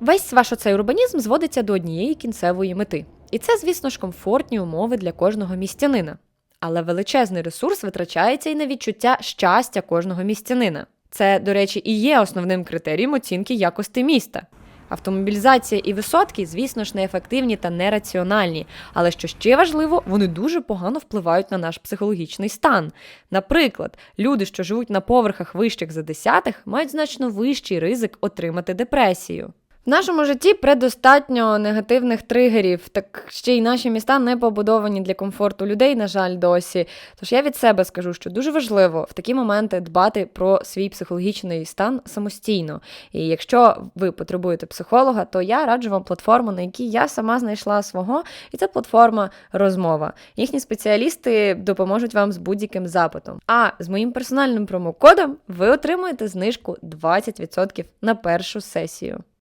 Весь ваш оцей урбанізм зводиться до однієї кінцевої мети. І це, звісно ж, комфортні умови для кожного містянина. Але величезний ресурс витрачається і на відчуття щастя кожного містянина. Це, до речі, і є основним критерієм оцінки якості міста. Автомобілізація і висотки, звісно ж, неефективні та нераціональні, але що ще важливо, вони дуже погано впливають на наш психологічний стан. Наприклад, люди, що живуть на поверхах вищих за десятих, мають значно вищий ризик отримати депресію. В нашому житті предостатньо негативних тригерів, так ще й наші міста не побудовані для комфорту людей, на жаль, досі. Тож я від себе скажу, що дуже важливо в такі моменти дбати про свій психологічний стан самостійно. І якщо ви потребуєте психолога, то я раджу вам платформу, на якій я сама знайшла свого, і це платформа розмова. Їхні спеціалісти допоможуть вам з будь-яким запитом. А з моїм персональним промокодом ви отримуєте знижку 20% на першу сесію.